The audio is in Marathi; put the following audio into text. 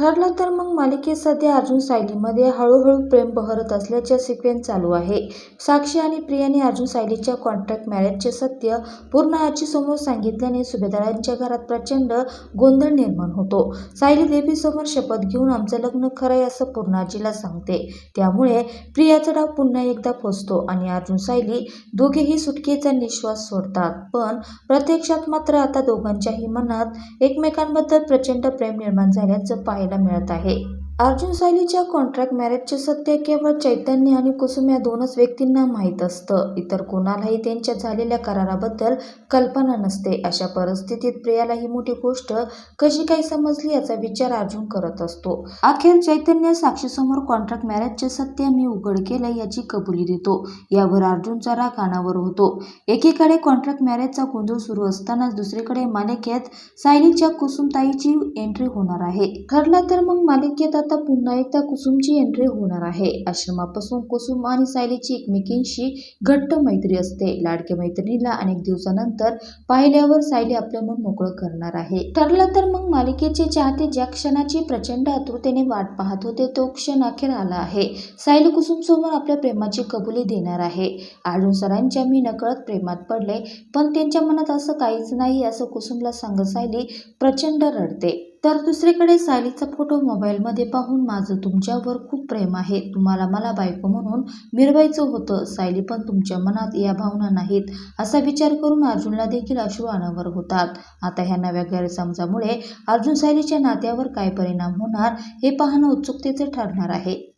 ठरलं तर मग मालिकेत सध्या अर्जुन सायलीमध्ये हळूहळू प्रेम बहरत असल्याच्या सिक्वेन्स चालू आहे. साक्षी आणि प्रियाने अर्जुन सायलीच्या कॉन्ट्रॅक्ट मॅरेजचे सत्य पूर्ण आजीसमोर सांगितल्याने सुभेदारांच्या घरात प्रचंड गोंधळ निर्माण होतो. सायली देवीसमोर शपथ घेऊन आमचं लग्न खरं आहे असं पूर्ण आजीला सांगते. त्यामुळे प्रियाचा डाव पुन्हा एकदा फसतो आणि अर्जुन सायली दोघेही सुटकेचा निश्वास सोडतात. पण प्रत्यक्षात मात्र आता दोघांच्याही मनात एकमेकांबद्दल प्रचंड प्रेम निर्माण झाल्याचं पाहिलं बघायला मिळत आहे. अर्जुन सायलीच्या कॉन्ट्रॅक्ट मॅरेजचे सत्य केवळ चैतन्य आणि कुसुम या दोनच व्यक्तींना माहीत असतं. इतर कोणालाही त्यांच्या झालेल्या कराराबद्दल कल्पना नसते. अशा परिस्थितीत प्रियाला ही मोठी गोष्ट कशी काय समजली याचा विचार अर्जुन करत असतो. अखेर चैतन्य साक्षीसमोर कॉन्ट्रॅक्ट मॅरेजचे सत्य मी उघड केलं याची कबुली देतो. यावर अर्जुनचा राग अनावर होतो. एकीकडे कॉन्ट्रॅक्ट मॅरेजचा गोंधळ सुरू असतानाच दुसरीकडे मालिकेत सायलीच्या कुसुमताईची एंट्री होणार आहे. ठरलं तर मग मालिकेत आता पुन्हा एकदा कुसुमची एंट्री होणार आहे. आश्रमापासून कुसुम आणि सायलीची एकमेकींशी घट्ट मैत्री असते. लाडक्या मैत्रिणीला अनेक दिवसानंतर पाहिल्यावर सायली आपलं मन मोकळं करणार आहे. ठरलं तर मग मालिकेचे चाहते ज्या क्षणाची प्रचंड आतुरतेने वाट पाहत होते तो क्षण अखेर आला आहे. सायली कुसुम समोर आपल्या प्रेमाची कबुली देणार आहे. अर्जुन सरांच्या मी नकळत प्रेमात पडले पण त्यांच्या मनात असं काहीच नाही असं कुसुमला सांगत सायली प्रचंड रडते. तर दुसरीकडे सायलीचा फोटो मोबाईलमध्ये पाहून माझं तुमच्यावर खूप प्रेम आहे. तुम्हाला मला बायको म्हणून मिरवायचं होतं. सायली पण तुमच्या मनात या भावना नाहीत असा विचार करून अर्जुनला देखील अश्रू अनावर होतात. आता ह्या नव्या गैरसमजामुळे अर्जुन सायलीच्या नात्यावर काय परिणाम होणार हे पाहणं उत्सुकतेचे ठरणार आहे.